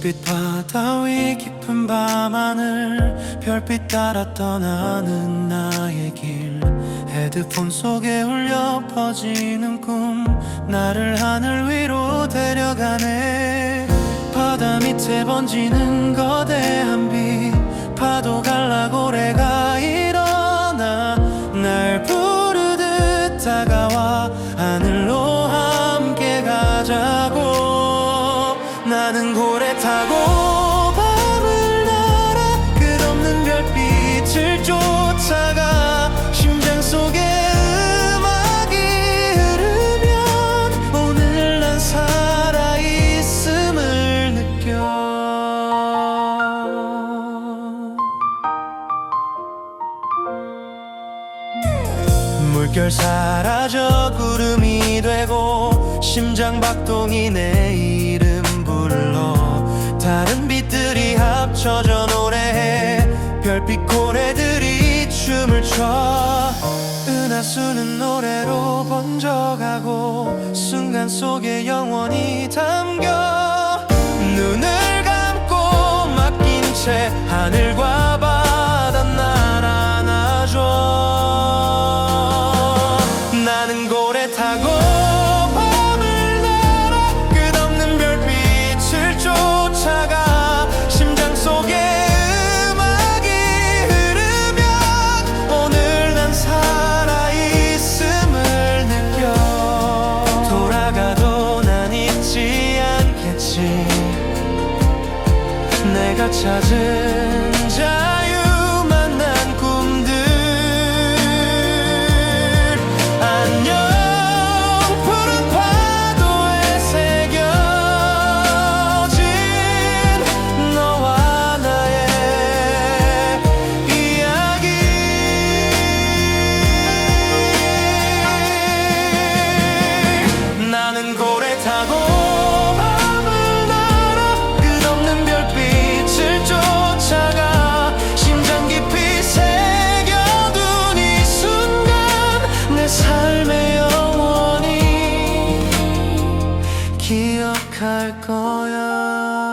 푸른빛 바다 위 깊은 밤하늘 별빛 따라 떠나는 나의 길 헤드폰 속에 울려 퍼지는 꿈 나를 하늘 위로 데려가네 바다 밑에 번지는 거대한 빛 물결 사라져 구름이 되고 심장 박동이 내 이름 불러. 다른 빛들이 합쳐져 노래해. 별빛 고래들이 춤을 춰. 은하수는 노래로 번져가고 순간 속에 영원히 담겨. 눈을 감고 맡긴 채 하늘과 나는 고래 타고 밤을 날아 끝없는 별빛을 쫓아가 심장 속에 음악이 흐르면 오늘 난 살아있음을 느껴. 돌아가도 난 잊지 않겠지. 내가 찾은 기억할 거야.